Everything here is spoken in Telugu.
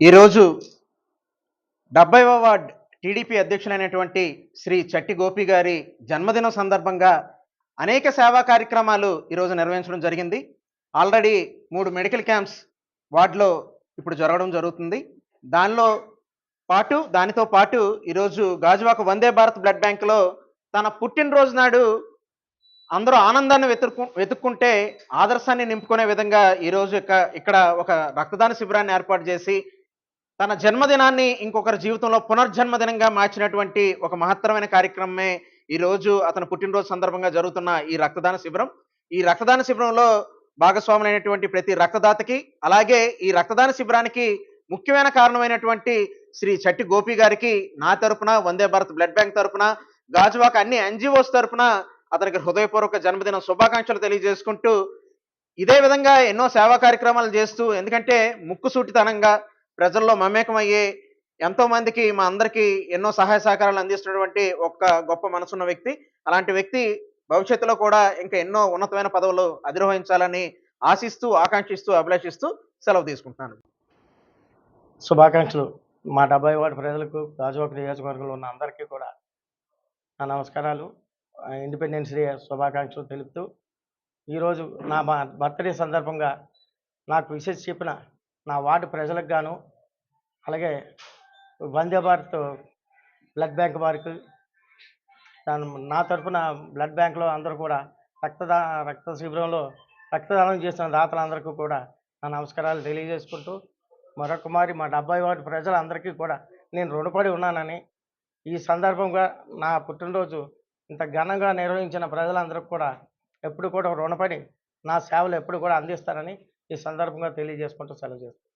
ఈరోజు డెబ్బైవ వార్డ్ టీడీపీ అధ్యక్షులైనటువంటి శ్రీ చట్టి గోపి గారి జన్మదినం సందర్భంగా అనేక సేవా కార్యక్రమాలు ఈరోజు నిర్వహించడం జరిగింది. ఆల్రెడీ మూడు మెడికల్ క్యాంప్స్ వార్డులో ఇప్పుడు జరగడం జరుగుతుంది. దానిలో పాటు దానితో పాటు ఈరోజు గాజువాక వందే భారత్ బ్లడ్ బ్యాంకులో తన పుట్టినరోజు నాడు అందరూ ఆనందాన్ని వెతుక్కు వెతుక్కుంటే ఆదర్శాన్ని నింపుకునే విధంగా ఈరోజు ఇక ఇక్కడ ఒక రక్తదాన శిబిరాన్ని ఏర్పాటు చేసి తన జన్మదినాన్ని ఇంకొకరి జీవితంలో పునర్జన్మదినంగా మార్చినటువంటి ఒక మహత్తరమైన కార్యక్రమమే ఈరోజు అతని పుట్టినరోజు సందర్భంగా జరుగుతున్న ఈ రక్తదాన శిబిరం. ఈ రక్తదాన శిబిరంలో భాగస్వాములైనటువంటి ప్రతి రక్తదాతకి అలాగే ఈ రక్తదాన శిబిరానికి ముఖ్యమైన కారణమైనటువంటి శ్రీ చట్టి గోపి గారికి నా తరపున వందే భారత్ బ్లడ్ బ్యాంక్ తరపున గాజువాక అన్ని ఎన్జిఓస్ తరపున అతనికి హృదయపూర్వక జన్మదిన శుభాకాంక్షలు తెలియజేసుకుంటూ ఇదే విధంగా ఎన్నో సేవా కార్యక్రమాలు చేస్తూ ఎందుకంటే ముక్కుసూటితనంగా ప్రజల్లో మమేకమయ్యే ఎంతో మందికి మా అందరికీ ఎన్నో సహాయ సహకారాలు అందిస్తున్నటువంటి ఒక్క గొప్ప మనసున్న వ్యక్తి. అలాంటి వ్యక్తి భవిష్యత్తులో కూడా ఇంకా ఎన్నో ఉన్నతమైన పదవులు అధిరోహించాలని ఆశిస్తూ ఆకాంక్షిస్తూ అభిలాషిస్తూ సెలవు తీసుకుంటున్నాను. శుభాకాంక్షలు. మా డెబ్బై వార్డు ప్రజలకు గాజువాక నియోజకవర్గంలో ఉన్న అందరికీ కూడా నా నమస్కారాలు. ఇండిపెండెన్స్ డే శుభాకాంక్షలు తెలుపుతూ ఈరోజు నా బ- బర్త్డే సందర్భంగా నాకు విశేష చెప్పిన నా వార్డు ప్రజలకు గాను అలాగే వందే భారత్ బ్లడ్ బ్యాంక్ వారికి దాని నా తరఫున బ్లడ్ బ్యాంక్లో అందరూ కూడా రక్తదా రక్త శిబిరంలో రక్తదానం చేసిన దాతలందరికీ కూడా నా నమస్కారాలు తెలియజేసుకుంటూ మరొకమారి మా డెబ్బై వార్డు ప్రజలందరికీ కూడా నేను రుణపడి ఉన్నానని ఈ సందర్భంగా నా పుట్టినరోజు ఇంత ఘనంగా నిర్వహించిన ప్రజలందరికీ కూడా ఎప్పుడు కూడా రుణపడి నా సేవలు ఎప్పుడు కూడా అందిస్తారని ఈ సందర్భంగా తెలియజేసుకుంటూ సెలవు చేస్తాను